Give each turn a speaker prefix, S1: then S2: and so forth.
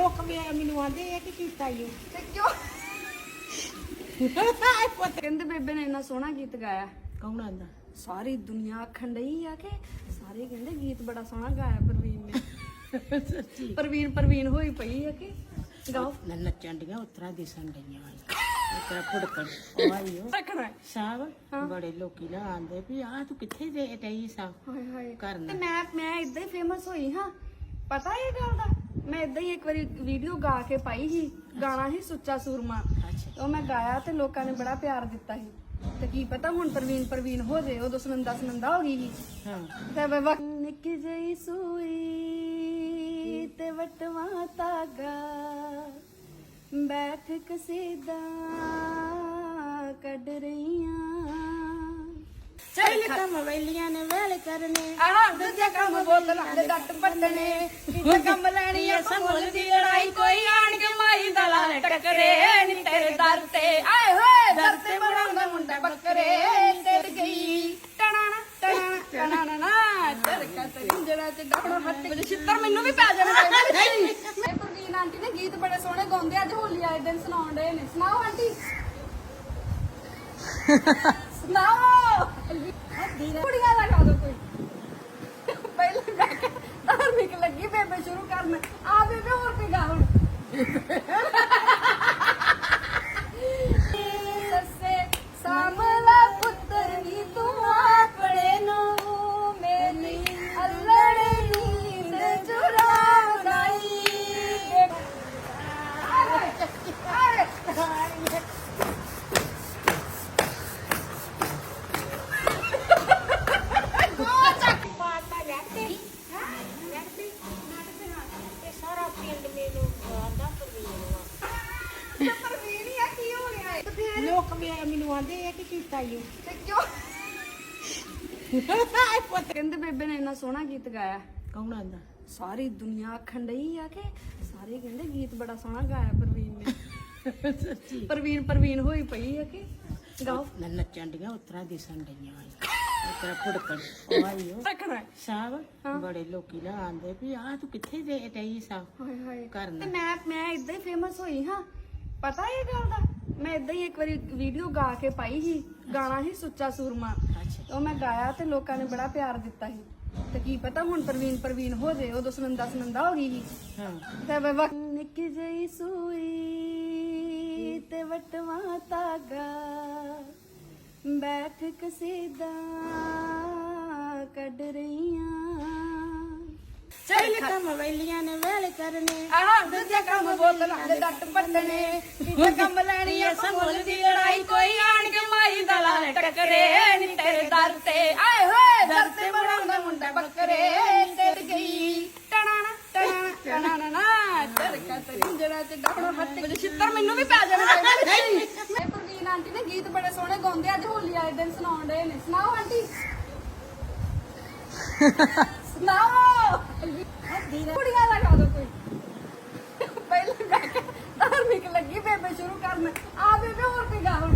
S1: ਮੈਨੂੰ ਆਂਦੇ ਆ ਕਿ ਕੀਤਾ।
S2: ਤੇ ਕਿਉਂ? ਕਹਿੰਦੇ ਬੇਬੇ ਨੇ ਇੰਨਾ ਸੋਹਣਾ ਗੀਤ ਗਾਇਆ।
S1: ਕੌਣ ਆਂਦਾ?
S2: ਸਾਰੀ ਦੁਨੀਆ ਆਖਣ ਡਈ ਆ ਕਿ ਸਾਰੇ ਕਹਿੰਦੇ ਗੀਤ ਬੜਾ ਸੋਹਣਾ ਗਾਇਆ ਪ੍ਰਵੀਨ ਨੇ।
S1: ਸੱਚੀ।
S2: ਪ੍ਰਵੀਨ ਪ੍ਰਵੀਨ ਹੋਈ ਪਈ ਆ ਕਿ ਗਾਓ।
S1: ਨਾ ਨੱਚਣ ਡੀਆਂ ਉਤਰਾ ਦਿਸਣ ਡਈਆਂ ਉਤਰਾ ਫੁੜਕਣ ਉਹ ਆਈ ਓ।
S2: ਰੱਖਣਾ।
S1: ਸਾਹਿਬ ਬੜੇ ਲੋਕੀ ਨਾ ਆਂਦੇ ਵੀ ਆ ਤੂੰ ਕਿੱਥੇ ਦੇ ਰਹੀ ਸਾ?
S2: ਹਾਏ ਹਾਏ।
S1: ਕਰਨਾ।
S2: ਤੇ ਮੈਂ ਮੈਂ ਇਦਾਂ ਹੀ ਫੇਮਸ ਹੋਈ ਹਾਂ। ਪਤਾ ਇਹ ਗੱਲ ਦਾ? ਮੈਂ ਇਦਾਂ ਹੀ ਇੱਕ ਵਾਰੀ ਵੀਡੀਓ ਗਾ ਕੇ ਪਾਈ ਸੀ ਗਾਣਾ ਸੀ ਸੁੱਚਾ ਸੂਰਮਾ। ਉਹ ਮੈਂ ਗਾਇਆ ਤੇ ਲੋਕਾਂ ਨੇ ਬੜਾ ਪਿਆਰ ਦਿੱਤਾ ਸੀ। ਤੇ ਕੀ ਪਤਾ ਹੁਣ ਪ੍ਰਵੀਨ ਪ੍ਰਵੀਨ ਹੋ ਜੇ ਉਦੋਂ ਸੁਨੰਦਾ ਸੁਨੰਦਾ ਹੋ ਗਈ ਸੀ।
S1: ਹਾਂ।
S2: ਤੇ ਵਕ ਨਿੱਕੀ ਜਈ ਸੂਈ ਤੇ ਵਟਵਾ ਤਾਗਾ ਬੈਠ ਕਸੀਦਾ ਕੱਢ ਰਹੀਆਂ।
S1: ਕੰਮ ਵੈਲੀਆਂ ਨੇ ਵੇਲੇ ਕਰਨੇ।
S2: ਆਹ ਦੂਜੇ ਕੰਮ ਬੋਲਣਾ ਦੇ ਡੱਟ ਪੱਟਣੇ ਇਹ ਕੰਮ ਲੈਣੀ ਐ ਸਮੁੱਲ ਦੀ ਲੜਾਈ। ਕੋਈ ਆਣ ਕੇ ਮਾਈ ਦਾ ਲਾਲ ਟੱਕਰੇ ਨੀ ਤੇਰੇ ਦਰ ਤੇ। ਆਏ ਹੋਏ ਦਰ ਤੇ ਬਣਾਉਂਦਾ ਮੁੰਡਾ ਬੱਕਰੇ ਤੇਰ ਗਈ। ਟਣਾਣਾ ਟਣਾਣਾ ਟਣਾਣਾ ਨਾ ਚਰਕਾ ਤੇ ਜਿਹੜਾ ਚ ਡਾਕਣਾ ਹੱਥ। ਵਿੱਚ ਛਿੱਤਰ ਮੈਨੂੰ ਵੀ ਪੈ ਜਾਣਾ। ਮੈਂ ਪ੍ਰਵੀਨ ਆਂਟੀ ਨੇ ਗੀਤ ਬੜੇ ਸੋਹਣੇ ਗਾਉਂਦੇ ਅੱਜ ਹੋਲੀ ਆਏ ਦਿਨ ਸੁਣਾਉਣ ਦੇ ਨੇ। ਸੁਣਾਓ ਆਂਟੀ। ਸੁਣਾਓ। ਕੁੜੀਆਂ ਦਾ ਗਾ ਦੋ ਕੋਈ ਪਹਿਲਾਂ ਗਾ ਧਾਰਮਿਕ ਲੱਗੀ ਬੇਬੇ ਸ਼ੁਰੂ ਕਰਨ ਆ ਬੇਬੇ ਹੋਰ ਕੋਈ ਗਾ ਹੁਣ
S1: ਲੋਕ ਵੀ ਮੈਨੂੰ ਆਂਦੇ ਆ ਕਿ ਕੀਤਾ।
S2: ਤੇ ਕਿਉਂ? ਕਹਿੰਦੇ ਬੇਬੇ ਨੇ ਇੰਨਾ ਸੋਹਣਾ ਗੀਤ ਗਾਇਆ।
S1: ਕੌਣ ਆਂਦਾ
S2: ਸਾਰੀ ਦੁਨੀਆ ਆਖਣ ਡਈ ਆ ਕਿ ਸਾਰੇ ਕਹਿੰਦੇ ਗੀਤ ਬੜਾ ਸੋਹਣਾ ਗਾਇਆ ਪ੍ਰਵੀਨ ਨੇ।
S1: ਸੱਚੀ
S2: ਪ੍ਰਵੀਨ ਪ੍ਰਵੀਨ ਹੋਈ ਪਈ ਆ ਕਿ ਗਾਓ।
S1: ਨਾ ਨੱਚਣ ਡੀਆਂ ਉਤਰਾ ਦਿਸਣ ਡਈਆਂ ਉਤਰਾ ਫੁੜਕਣ ਉਹ ਆਈ ਓ।
S2: ਰੱਖਣਾ ਹੈ।
S1: ਸਾਹਿਬ ਬੜੇ ਲੋਕੀ ਨਾ ਆਂਦੇ ਵੀ ਆ ਤੂੰ ਕਿੱਥੇ ਦੇ ਰਹੀ ਸਾ?
S2: ਹਾਏ ਹਾਏ।
S1: ਕਰਨਾ
S2: ਤੇ ਮੈਂ ਮੈਂ ਇਦਾਂ ਹੀ ਫੇਮਸ ਹੋਈ ਹਾਂ। ਪਤਾ ਇਹ ਗੱਲ ਦਾ? ਮੈਂ ਇਦਾਂ ਹੀ ਇੱਕ ਵਾਰੀ ਵੀਡੀਓ ਗਾ ਕੇ ਪਾਈ ਸੀ ਗਾਣਾ ਸੀ ਸੁੱਚਾ ਸੂਰਮਾ।
S1: ਅੱਛਾ।
S2: ਉਹ ਮੈਂ ਗਾਇਆ ਤੇ ਲੋਕਾਂ ਨੇ ਬੜਾ ਪਿਆਰ ਦਿੱਤਾ ਸੀ। ਤੇ ਕੀ ਪਤਾ ਹੁਣ ਪ੍ਰਵੀਨ ਪ੍ਰਵੀਨ ਹੋ ਜੇ ਉਦੋਂ ਸੁਨੰਦਾ ਸੁਨੰਦਾ ਹੋ ਗਈ ਸੀ।
S1: ਹਾਂ।
S2: ਤੇ ਮੈਂ ਵਕ ਨਿੱਕੀ ਜਈ ਸੂਈ ਤੇ ਵਟਵਾ ਤਾਗਾ ਬੈਠ ਕਸੀਦਾ ਕੱਢ ਰਹੀਆਂ
S1: ਕੰਮ ਵੈਲੀਆਂ ਨੇ ਵੇਲੇ ਕਰਨੇ।
S2: ਆਹ ਦੂਜੇ ਕੰਮ ਬੋਲਣਾ ਦੇ ਡੱਟ ਪੱਟਣੇ ਇਹ ਕੰਮ ਲੈਣੀ ਐ ਸਮੁੱਲ ਦੀ ਲੜਾਈ ਕੋਈ ਆਣ ਕੇ ਮਾਈ ਦਾ ਲਾਲ ਟੱਕਰੇ ਨੀ ਤੇਰੇ ਦਰ ਤੇ। ਆਏ ਹੋਏ ਦਰ ਤੇ ਬਣਾਉਂਦਾ ਮੁੰਡਾ ਬੱਕਰੇ ਤੇਰ ਗਈ। ਟਣਾਣਾ ਟਣਾਣਾ ਟਣਾਣਾ ਨਾ ਚਰਕਾ ਤੇ ਜਿਹੜਾ ਚ ਡਾਕਣਾ ਹੱਥ ਵਿੱਚ ਛਿੱਤਰ ਮੈਨੂੰ ਵੀ ਪੈ ਜਾਣਾ ਚਾਹੀਦਾ ਮੈਂ ਪ੍ਰਵੀਨ ਆਂਟੀ ਨੇ ਗੀਤ ਬੜੇ ਸੋਹਣੇ ਗਾਉਂਦੇ ਅੱਜ ਹੋਲੀ ਆਏ ਦਿਨ ਸੁਣਾਉਣ ਦੇ ਨੇ। ਸੁਣਾਓ ਆਂਟੀ। ਸੁਣਾਓ। ਕੁੜੀਆਂ ਦਾ ਗਾ ਦੋ ਕੋਈ। ਪਹਿਲਾਂ ਗਾ ਧਾਰਮਿਕ ਲੱਗੀ ਬੇਬੇ ਸ਼ੁਰੂ ਕਰਨ। ਆ ਬੇਬੇ ਹੋਰ ਕੋਈ ਗਾ ਹੁਣ?